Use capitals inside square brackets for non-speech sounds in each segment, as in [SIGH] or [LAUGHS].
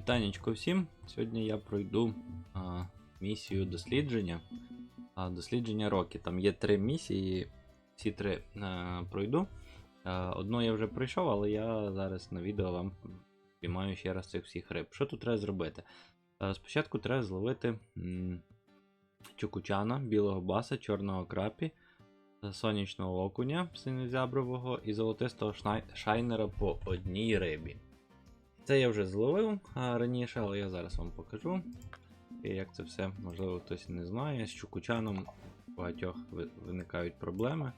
Вітанечко всім. Сьогодні я пройду а, місію дослідження. А, дослідження роки. Там є три місії, всі три а, пройду. А, одну я вже пройшов, але я зараз на відео вам піймаю ще раз цих всіх риб. Що тут треба зробити? А, спочатку треба зловити м, чукучана, білого баса, чорного крапі, сонячного окуня синьозябрового і золотистого шайнера по одній рибі. Це я вже зловив раніше, але я зараз вам покажу. І як це все, можливо, хтось не знає. З чукучаном багатьох виникають проблеми.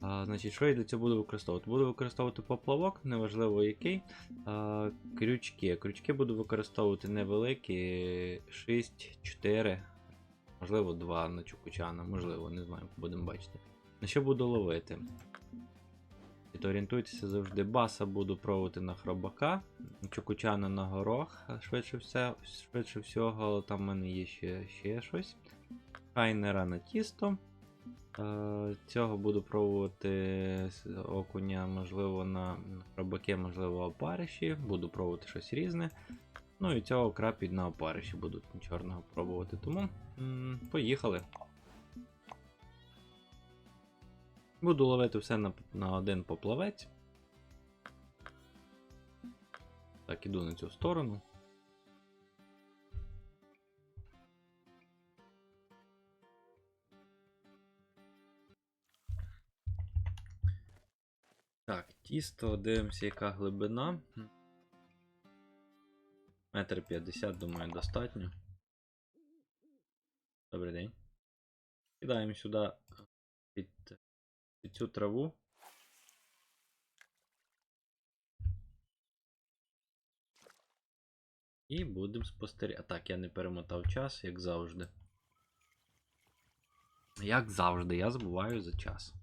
А, значить, що я для цього буду використовувати? Буду використовувати поплавок, неважливо який. А, крючки. Крючки буду використовувати невеликі 6, 4, можливо, 2 на чукучана, можливо, не знаю, будемо бачити. На що буду ловити? То орієнтуйтеся завжди. Баса буду пробувати на хробака, чукучана на горох, швидше, все, швидше всього, там в мене є ще, ще щось. Хайнера на тісто. Е, Цього буду пробувати окуня, можливо, на хробаки, можливо, опариші. Буду пробувати щось різне. Ну і цього крапіть на опариші буду чорного пробувати. Тому м, поїхали. Буду ловити все на, на один поплавець. Так, іду на цю сторону. Так, тісто, дивимося, яка глибина. Метр п'ятдесят, думаю, достатньо. Добрий день. Кидаємо сюди під під цю траву. І будемо спостерігати. А так, я не перемотав час, як завжди. Як завжди, я забуваю за час.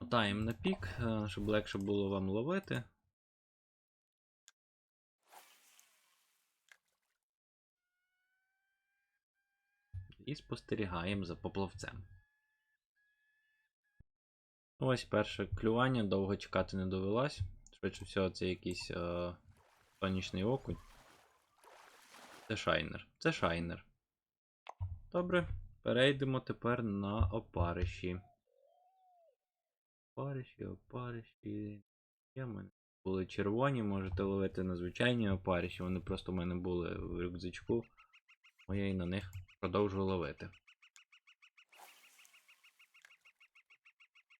Мотаємо на пік, е, щоб легше було вам ловити. І спостерігаємо за поплавцем. Ось перше клювання, довго чекати не довелось. Швидше всього, це якийсь е, сонячний окунь. Це шайнер. Це шайнер. Добре, перейдемо тепер на опариші. Опариші, опариші. В мене. Були червоні, можете ловити на звичайні опариші. Вони просто в мене були в рюкзачку. Бо я і на них продовжую ловити.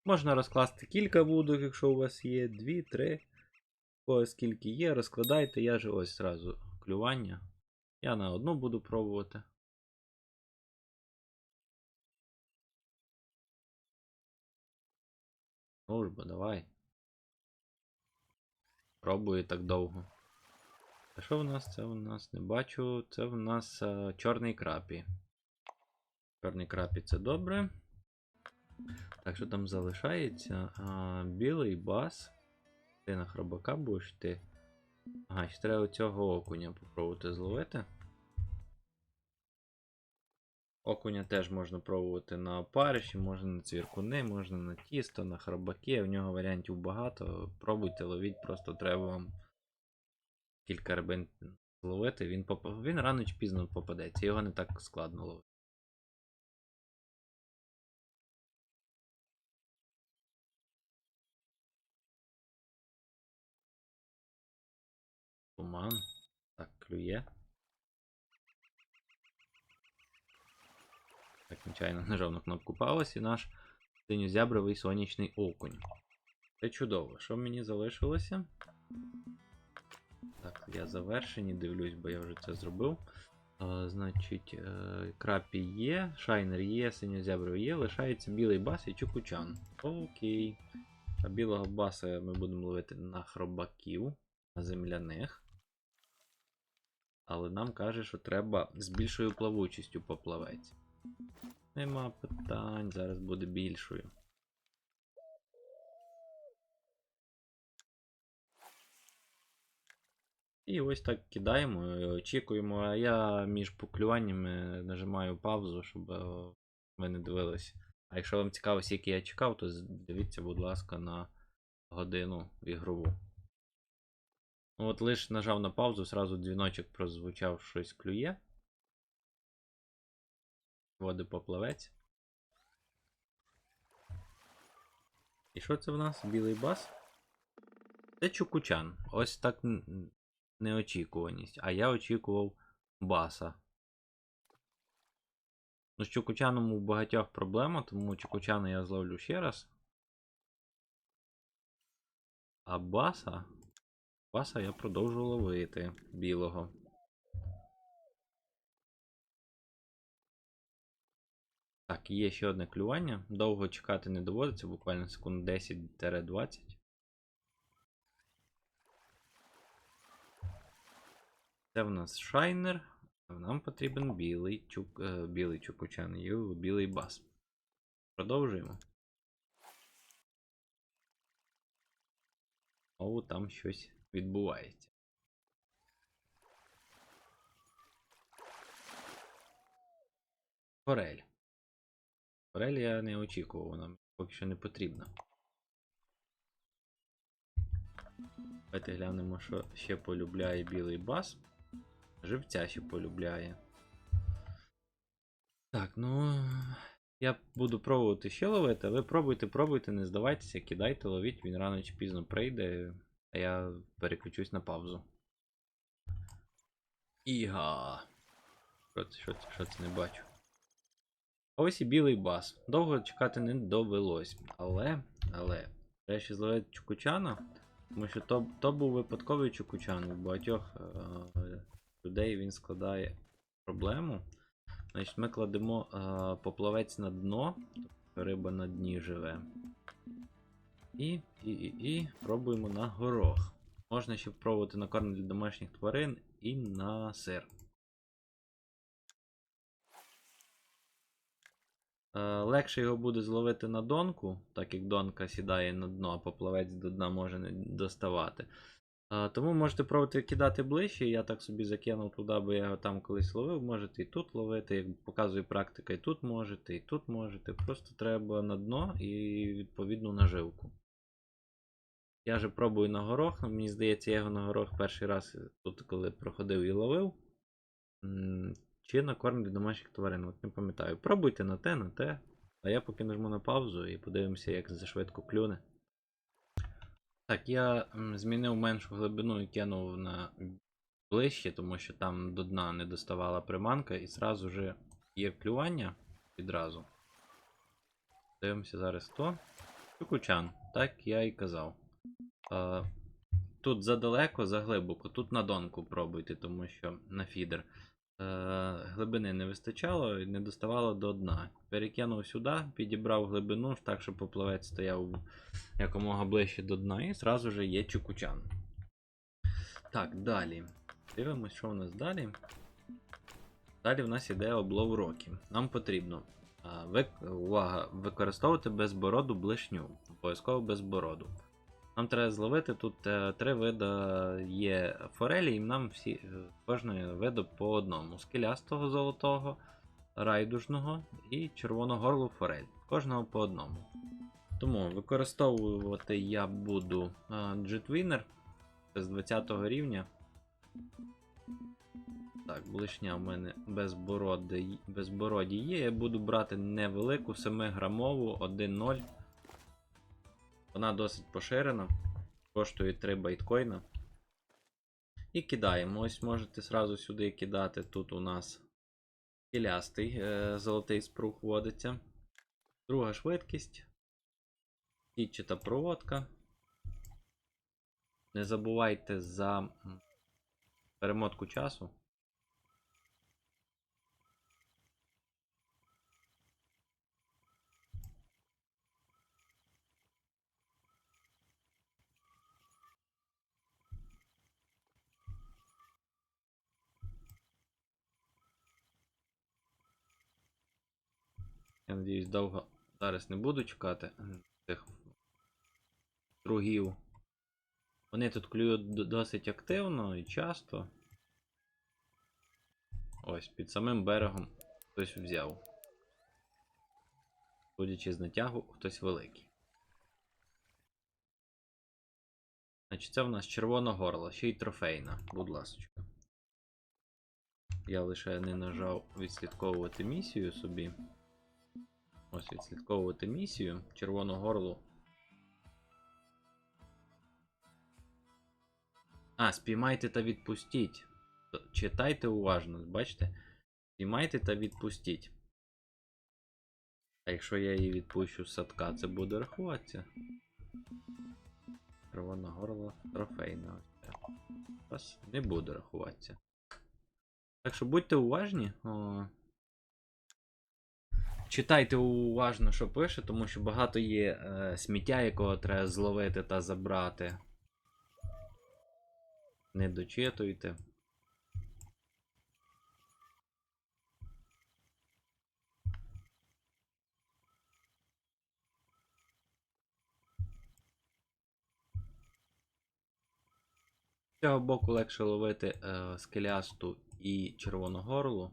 Можна розкласти кілька вудок, якщо у вас є, дві, три. Ось скільки є, розкладайте, я же ось зразу клювання. Я на одну буду пробувати. Ну ж бо, давай. Пробую так довго. А що в нас? Це в нас не бачу. Це в нас а, чорний крапі. Чорний крапі це добре. Так, що там залишається? А, білий бас. Ти на хробака будеш йти. Ага, ще треба цього окуня попробувати зловити. Окуня теж можна пробувати на опариші, можна на цвіркуни, можна на тісто, на хробаки. В нього варіантів багато. Пробуйте, ловіть, просто треба вам кілька рибин зловити. Він, поп... він рано чи пізно попадеться, його не так складно ловити. Туман. Так, клює. Так, нечайно [LAUGHS] нажав на кнопку пауз і наш синьозябровий сонячний окунь. Це чудово. Що мені залишилося? Так, я завершені, дивлюсь, бо я вже це зробив. А, значить, е, крапі є, шайнер є, синьозябровий є, лишається білий бас і чукучан. Окей. А білого баса ми будемо ловити на хробаків, на земляних. Але нам каже, що треба з більшою плавучістю поплавець. Нема питань, зараз буде більшою. І ось так кидаємо, і очікуємо, а я між поклюваннями нажимаю паузу, щоб е, ви не дивились. А якщо вам цікаво, скільки я чекав, то дивіться, будь ласка, на годину ігрову. Ну, От лише нажав на паузу, сразу дзвіночок прозвучав, щось клює. Води поплавець. І що це в нас? Білий бас? Це чукучан. Ось так неочікуваність. А я очікував баса. Ну, з чукучаном у багатьох проблема, тому чукучана я зловлю ще раз. А баса. Баса я продовжу ловити білого. Так, є ще одне клювання. Довго чекати не доводиться, буквально секунд 10-20. Це в нас шайнер. Нам потрібен білий чук, е, білий чукучан і білий бас. Продовжуємо. О, там щось відбувається. Форель. Форель я не очікував, вона поки що не потрібна. Давайте глянемо, що ще полюбляє білий бас. Живця ще полюбляє. Так, ну. Я буду пробувати ще ловити, а ви пробуйте, пробуйте, не здавайтеся, кидайте, ловіть, він рано чи пізно прийде, а я переключусь на паузу. Іга. Що це, що це, що це не бачу. Ось і білий бас. Довго чекати не довелось. Але, але, треба ще зловити Чукучана, тому що то, то був випадковий Чукучан. У багатьох е, людей він складає проблему. Значить, ми кладемо е, поплавець на дно, тобто риба на дні живе. І, і, і, і пробуємо на горох. Можна ще пробувати на корм для домашніх тварин і на сир. Е, Легше його буде зловити на донку, так як донка сідає на дно, а поплавець до дна може не доставати. Е, Тому можете пробувати кидати ближче. Я так собі закинув туди, бо я його там колись ловив. Можете і тут ловити, як показує практика, і тут можете, і тут можете. Просто треба на дно і відповідну наживку. Я же пробую на горох. Мені здається, я його на горох перший раз тут, коли проходив і ловив. Чи на корм для домашніх тварин, от не пам'ятаю. Пробуйте на те, на те. А я поки нажму на паузу і подивимося, як це швидко клюне. Так, я змінив меншу глибину і кинув на ближче, тому що там до дна не доставала приманка, і зразу же є клювання відразу. Дивимося зараз хто. Чукучан, так я і казав. А, тут задалеко, заглибоко, тут на донку пробуйте, тому що на фідер. Е, глибини не вистачало і не доставало до дна. Перекинув сюди, підібрав глибину так, щоб поплавець стояв якомога ближче до дна, і зразу же є чукучан. Так, далі. Дивимось, що в нас далі. Далі в нас іде облов роки. Нам потрібно а, вик... увага, використовувати безбороду блишню. Обов'язково безбороду. Нам треба зловити тут е, три види є форелі, і нам всі е, кожної виду по одному: скелястого золотого, райдужного і червоногорлу форель. Кожного по одному. Тому використовувати я буду е, Jetwinner з 20 рівня. Так, блишня в мене безбороді, безбороді є. Я буду брати невелику 7-грамову 1.0. Вона досить поширена. Коштує 3 байткоїна. І кидаємо. Ось можете сразу сюди кидати. Тут у нас кілястий е, золотий спрух вводиться. Друга швидкість. Сітчата проводка. Не забувайте за перемотку часу. Я надіюсь, довго зараз не буду чекати цих другів. Вони тут клюють досить активно і часто. Ось, під самим берегом хтось взяв. Судячи з натягу, хтось великий. Значить, це в нас червона горла, ще й трофейна, будь ласка. Я лише не нажав відслідковувати місію собі. Ось відслідковувати місію. Червону горлу. А, спіймайте та відпустіть. Читайте уважно, бачите? Спіймайте та відпустіть. А якщо я її відпущу з садка, це буде рахуватися. Червона горло трофейна. Не буде рахуватися. Так що будьте уважні. Читайте уважно, що пише, тому що багато є е, сміття, якого треба зловити та забрати. Не дочитуйте. З цього боку легше ловити е, скелясту і червону горлу.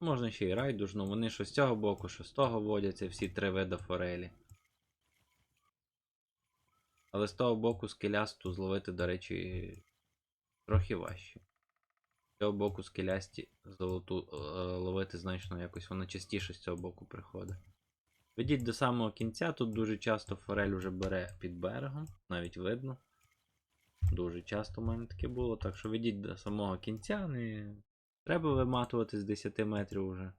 Можна ще й райдужну, вони що з цього боку, що з того водяться всі три види форелі. Але з того боку скелясту зловити, до речі, трохи важче. З цього боку скелясті золоту е, ловити значно якось воно частіше з цього боку приходить. Ведіть до самого кінця, тут дуже часто форель вже бере під берегом, навіть видно. Дуже часто в мене таке було, так що ведіть до самого кінця, не треба виматувати з 10 метрів вже.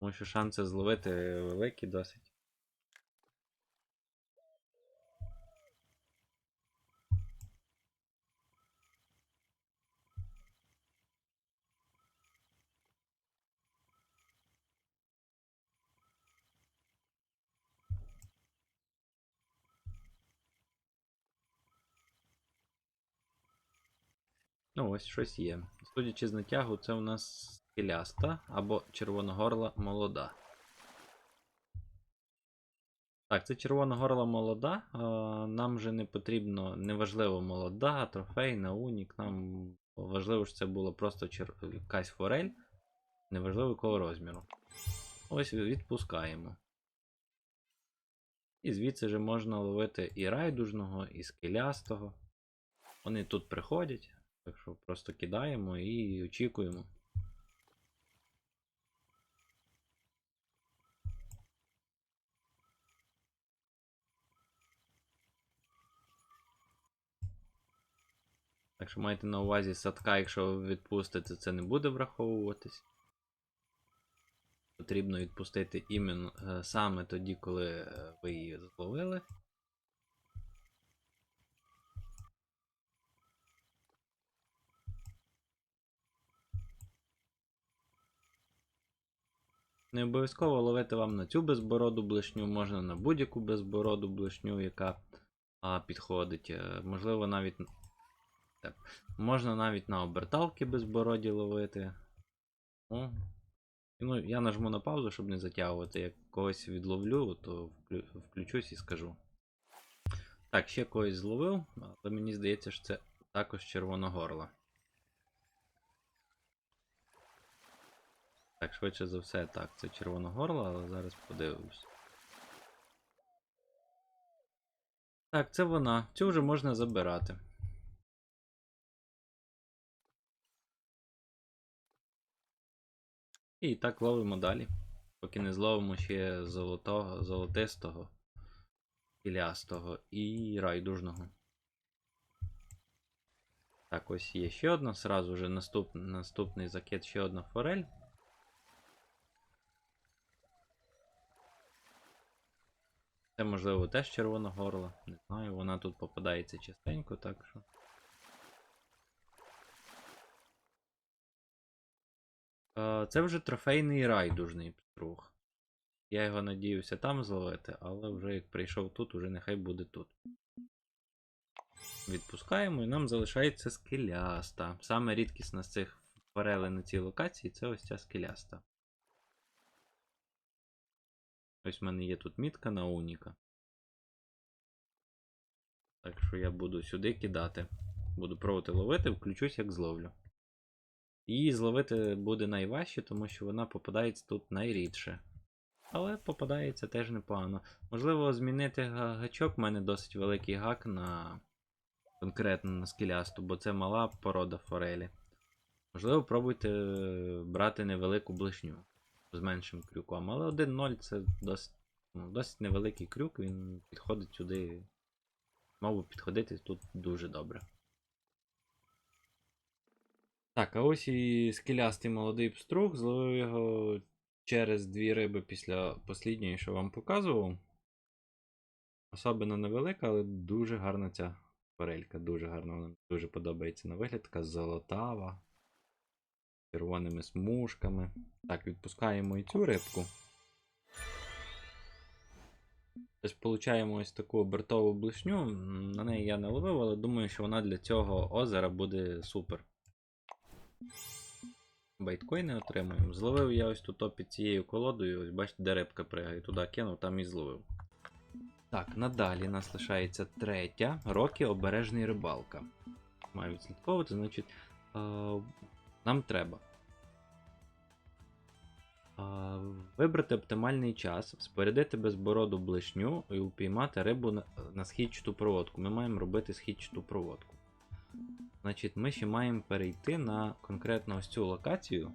Тому що шанси зловити великі досить. Ну, ось щось є. Судячи з натягу, це у нас скеляста або червоногорла молода. Так, це червоногорла молода. Нам вже не потрібно, неважливо молода, трофейна, унік. Нам важливо, що це було просто чер... якась форель. Неважливо якого розміру. Ось відпускаємо. І звідси вже можна ловити і райдужного, і скелястого. Вони тут приходять. Так що просто кидаємо і очікуємо. Так що майте на увазі садка, якщо ви відпустите, це не буде враховуватись. Потрібно відпустити іменно е, саме тоді, коли е, ви її зловили. Не обов'язково ловити вам на цю безбороду блишню, можна на будь-яку безбороду блишню, яка а, підходить. Е, Можливо, навіть. Так. Можна навіть на оберталки безбороді ловити. О. Ну, я нажму на паузу, щоб не затягувати. Як когось відловлю, то включусь і скажу. Так, ще когось зловив, але мені здається, що це також червоногорла. Так, швидше за все, так, це червоногорла, але зараз подивимось. Так, це вона. Цю вже можна забирати. І так ловимо далі. Поки не зловимо ще золотого, золотистого, пілястого і райдужного. Так, ось є ще одна. Сразу вже наступ, наступний закид ще одна форель. Це можливо теж червона горла. Не знаю, вона тут попадається частенько, так що. Е, Це вже трофейний райдужний петрух. Я його надіюся там зловити, але вже як прийшов тут, уже нехай буде тут. Відпускаємо і нам залишається скеляста. Саме рідкісна з цих форелей на цій локації це ось ця скеляста. Ось в мене є тут мітка на уніка. Так що я буду сюди кидати. Буду пробувати ловити, включусь, як зловлю. Її зловити буде найважче, тому що вона попадається тут найрідше. Але попадається теж непогано. Можливо, змінити гачок. У мене досить великий гак на конкретно на скелясту, бо це мала порода форелі. Можливо, пробуйте е, брати невелику блишню з меншим крюком. Але 1.0 це досить, ну, досить невеликий крюк, він підходить сюди. Мав підходити тут дуже добре. Так, а ось і скелястий молодий пструг, зловив його через дві риби після послідньої, що вам показував. Особливо невелика, але дуже гарна ця форелька. Дуже гарна, вона дуже подобається на вигляд, така золотава. Червоними смужками. Так, відпускаємо і цю рибку. Ось получаємо ось таку обертову блишню. На неї я не ловив, але думаю, що вона для цього озера буде супер. Бейткоїни отримуємо. Зловив я ось тут під цією колодою, ось бачите, де рибка пригає, туди кинув, там і зловив. Так, надалі нас лишається третя. Рокі обережний рибалка. Маю відслідковувати, значить, е, нам треба. Вибрати оптимальний час, спорядити безбороду блишню і упіймати рибу на, на східчату проводку. Ми маємо робити східчату проводку. Значить, ми ще маємо перейти на конкретно ось цю локацію.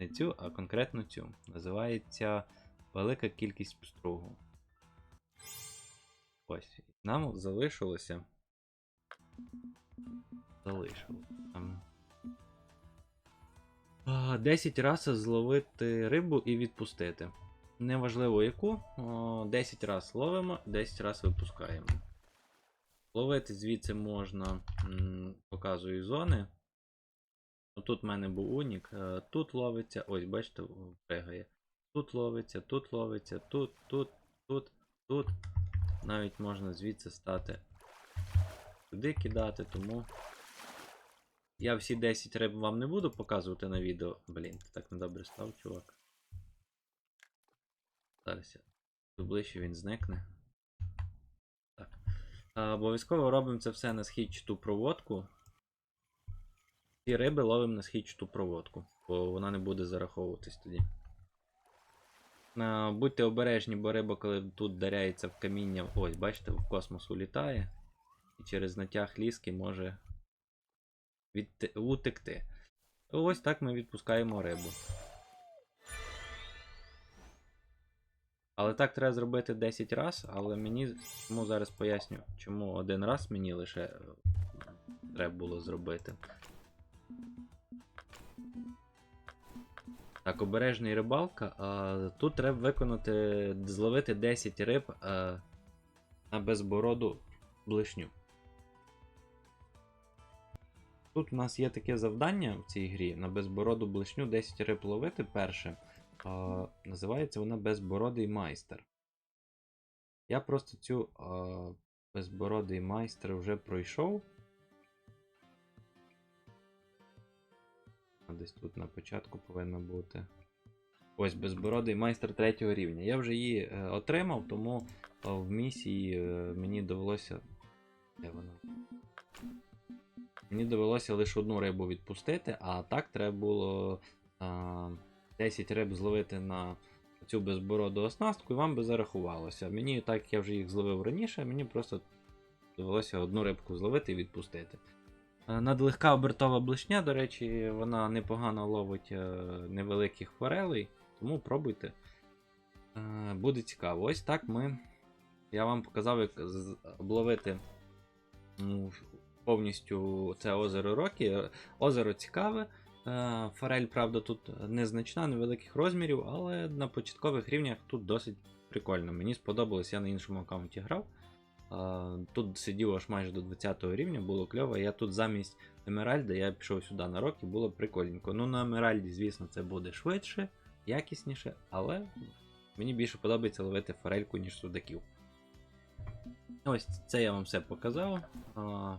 Не цю, а конкретно цю. Називається Велика кількість пстругу. Ось. Нам залишилося. Залишилося. Там, а, 10 разів зловити рибу і відпустити. Неважливо яку. 10 разів ловимо, 10 разів випускаємо. Ловити звідси можна, показую зони. Ну, Тут в мене був унік, е, тут ловиться, ось, бачите, пригає. Тут ловиться, тут ловиться, тут, тут, тут, тут. Навіть можна звідси стати сюди кидати, тому. Я всі 10 риб вам не буду показувати на відео. Блін, ти так недобре став, чувак. Зараз я ближче він зникне. Так. Обов'язково робимо це все на східчату проводку. Ці риби ловимо на східчату проводку, бо вона не буде зараховуватись тоді. Будьте обережні, бо риба, коли тут даряється в каміння, ось, бачите, в космос улітає. І через натяг ліски може відте- утекти. Ось так ми відпускаємо рибу. Але так треба зробити 10 разів, але мені чому зараз поясню, чому один раз мені лише е, треба було зробити. Так, обережний рибалка. А, тут треба виконати, зловити 10 риб а, на безбороду блишню. Тут у нас є таке завдання в цій грі на безбороду блишню 10 риб ловити перше. А, називається вона Безбородий майстер. Я просто цю а, безбородий майстер вже пройшов. Десь тут на початку повинно бути. Ось безбородий майстер третього рівня. Я вже її е, отримав, тому е, в місії е, мені довелося. Де вона? Мені довелося лише одну рибу відпустити, а так треба було а, 10 риб зловити на цю безбороду оснастку, і вам би зарахувалося. Мені, так я вже їх зловив раніше, мені просто довелося одну рибку зловити і відпустити. Е, Надлегка обертова блишня, до речі, вона непогано ловить е, невеликих форелей, тому пробуйте. Е, Буде цікаво. Ось так ми. Я вам показав, як обловити повністю це озеро Рокі. Озеро цікаве. Е, Форель, правда, тут незначна, невеликих розмірів, але на початкових рівнях тут досить прикольно. Мені сподобалось, я на іншому аккаунті грав. Е, Тут сидів аж майже до 20 рівня, було кльово. Я тут замість Емеральда я пішов сюди на рок і було прикольненько. Ну, на Емеральді, звісно, це буде швидше, якісніше, але мені більше подобається ловити форельку, ніж судаків. Ось це я вам все показав.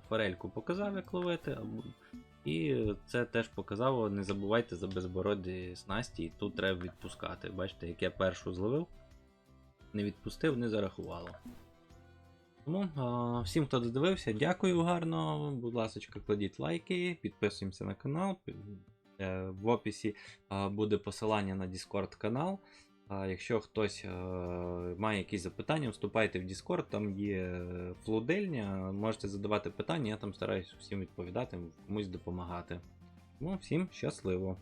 Форельку показав, як ловити. І це теж показав. Не забувайте за безбороді снасті, і тут треба відпускати. Бачите, як я першу зловив, не відпустив, не зарахувало. Тому а, всім, хто додивився, дякую гарно. Будь ласка, кладіть лайки, підписуємося на канал. Е, В описі а, буде посилання на Discord канал. Якщо хтось е, має якісь запитання, вступайте в Discord, там є флудельня, можете задавати питання, я там стараюсь всім відповідати, комусь допомагати. Ну, всім щасливо!